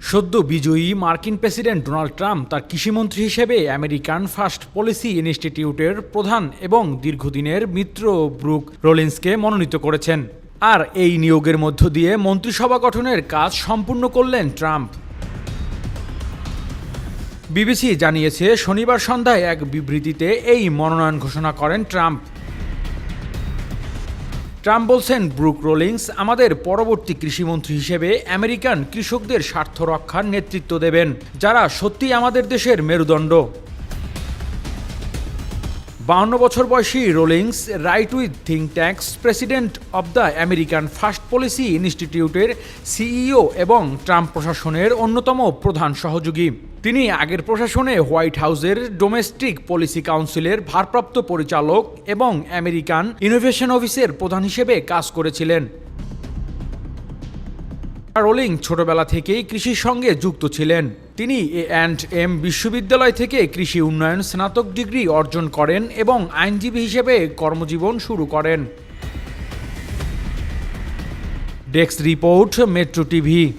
সদ্য বিজয়ী মার্কিন প্রেসিডেন্ট ডোনাল্ড ট্রাম্প তার কৃষিমন্ত্রী হিসেবে আমেরিকান ফার্স্ট পলিসি ইনস্টিটিউটের প্রধান এবং দীর্ঘদিনের মিত্র ব্রুক রোলিন্সকে মনোনীত করেছেন। আর এই নিয়োগের মধ্য দিয়ে মন্ত্রিসভা গঠনের কাজ সম্পূর্ণ করলেন ট্রাম্প। বিবিসি জানিয়েছে, শনিবার সন্ধ্যায় এক বিবৃতিতে এই মনোনয়ন ঘোষণা করেন ট্রাম্প। ট্রাম্প বলছেন, ব্রুক রোলিংস আমাদের পরবর্তী কৃষিমন্ত্রী হিসেবে আমেরিকান কৃষকদের স্বার্থ রক্ষার নেতৃত্ব দেবেন, যারা সত্যি আমাদের দেশের মেরুদণ্ড। বাহান্ন বছর বয়সী Rollins right with think tax president of the American first policy ইনস্টিটিউটের সিইও এবং ট্রাম্প প্রশাসনের অন্যতম প্রধান সহযোগী। তিনি আগের প্রশাসনে হোয়াইট হাউসের ডোমেস্টিক পলিসি কাউন্সিলের ভারপ্রাপ্ত পরিচালক এবং আমেরিকান ইনোভেশন অফিসের প্রধান হিসেবে কাজ করেছিলেন। রোলিং ছোটবেলা থেকেই কৃষির সঙ্গে যুক্ত ছিলেন। তিনি এ অ্যান্ড এম বিশ্ববিদ্যালয় থেকে কৃষি উন্নয়ন স্নাতক ডিগ্রি অর্জন করেন এবং আইনজীবী হিসেবে কর্মজীবন শুরু করেন। Desk report, metro TV.